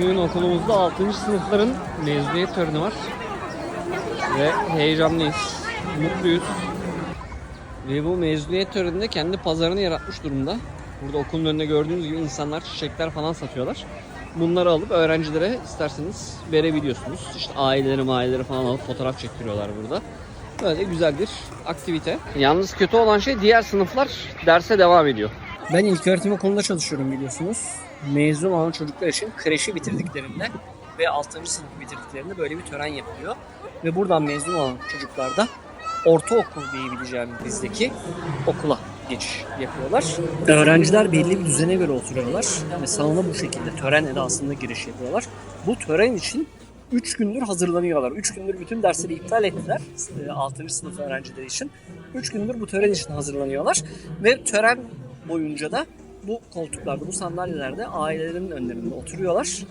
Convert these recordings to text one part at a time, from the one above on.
Bugün okulumuzda 6. sınıfların mezuniyet töreni var. Ve heyecanlıyız, mutluyuz. Ve bu mezuniyet töreninde kendi pazarını yaratmış durumda. Burada okulun önünde gördüğünüz gibi insanlar çiçekler falan satıyorlar. Bunları alıp öğrencilere isterseniz verebiliyorsunuz. İşte aileleri aileleri falan alıp fotoğraf çektiriyorlar burada. Böyle güzel bir aktivite. Yalnız kötü olan şey diğer sınıflar derse devam ediyor. Ben ilk öğretim okulunda çalışıyorum biliyorsunuz. Mezun olan çocuklar için kreşi bitirdiklerinde ve 6. sınıf bitirdiklerinde böyle bir tören yapılıyor. Ve buradan mezun olan çocuklar da ortaokul diyebileceğim bizdeki okula geçiş yapıyorlar. Öğrenciler belli bir düzene göre oturuyorlar ve salona bu şekilde tören edasında giriş yapıyorlar. Bu tören için 3 gündür hazırlanıyorlar. 3 gündür bütün dersleri iptal ettiler 6. sınıf öğrencileri için. 3 gündür bu tören için hazırlanıyorlar ve tören boyunca da bu koltuklarda, bu sandalyelerde ailelerin önlerinde oturuyorlar.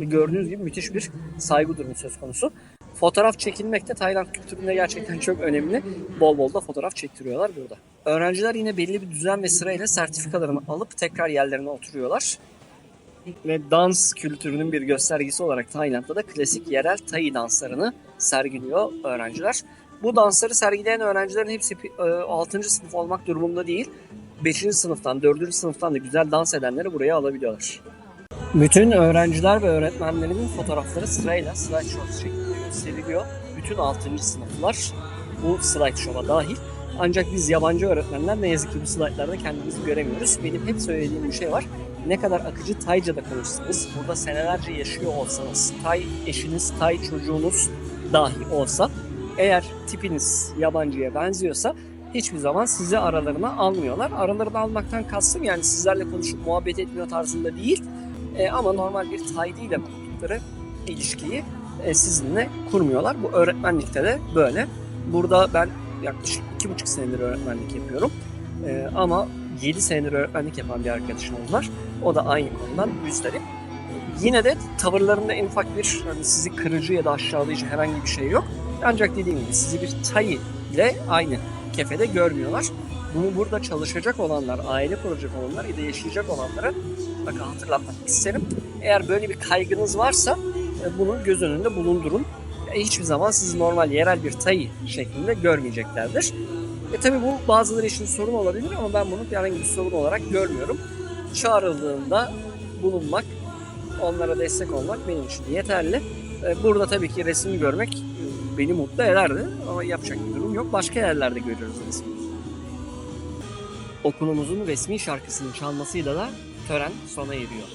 Gördüğünüz gibi müthiş bir saygı durumu söz konusu. Fotoğraf çekilmek de Tayland kültüründe gerçekten çok önemli. Bol bol da fotoğraf çektiriyorlar burada. Öğrenciler yine belli bir düzen ve sırayla sertifikalarını alıp tekrar yerlerine oturuyorlar. Ve dans kültürünün bir göstergesi olarak Tayland'da da klasik yerel Thai danslarını sergiliyor öğrenciler. Bu dansları sergileyen öğrencilerin hepsi 6. sınıf olmak durumunda değil. 5. sınıftan, 4. sınıftan da güzel dans edenleri buraya alabiliyorlar. Bütün öğrenciler ve öğretmenlerinin fotoğrafları sırayla slideshow şeklinde gösteriliyor. Bütün 6. sınıflar bu slideshow'a dahil. Ancak biz yabancı öğretmenler ne yazık ki bu slaytlarda kendimizi göremiyoruz. Benim hep söylediğim bir şey var. Ne kadar akıcı Tayca'da konuşsanız, burada senelerce yaşıyor olsanız, Tay eşiniz, Tay çocuğunuz dahi olsa, eğer tipiniz yabancıya benziyorsa hiçbir zaman sizi aralarına almıyorlar. Aralarına almaktan kastım yani sizlerle konuşup muhabbet etmiyor tarzında değil. E, ama normal bir Taydi ile kurdukları ilişkiyi e, sizinle kurmuyorlar. Bu öğretmenlikte de böyle. Burada ben yaklaşık iki buçuk senedir öğretmenlik yapıyorum. E, ama 7 senedir öğretmenlik yapan bir arkadaşımız var. O da aynı konudan müzdarip. Yine de tavırlarında en ufak bir hani sizi kırıcı ya da aşağılayıcı herhangi bir şey yok. Ancak dediğim gibi sizi bir Tay ile aynı kefede görmüyorlar. Bunu burada çalışacak olanlar, aile kuracak olanlar ya da yaşayacak olanlara bakın hatırlatmak isterim. Eğer böyle bir kaygınız varsa e, bunu göz önünde bulundurun. E, Hiçbir zaman sizi normal yerel bir tayı şeklinde görmeyeceklerdir. E tabi bu bazıları için sorun olabilir ama ben bunu herhangi bir sorun olarak görmüyorum. Çağrıldığında bulunmak, onlara destek olmak benim için yeterli. E, Burada tabii ki resim görmek beni mutlu ederdi ama yapacak bir durum yok. Başka yerlerde görüyoruz resmi. Okulumuzun resmi şarkısının çalmasıyla da tören sona eriyor.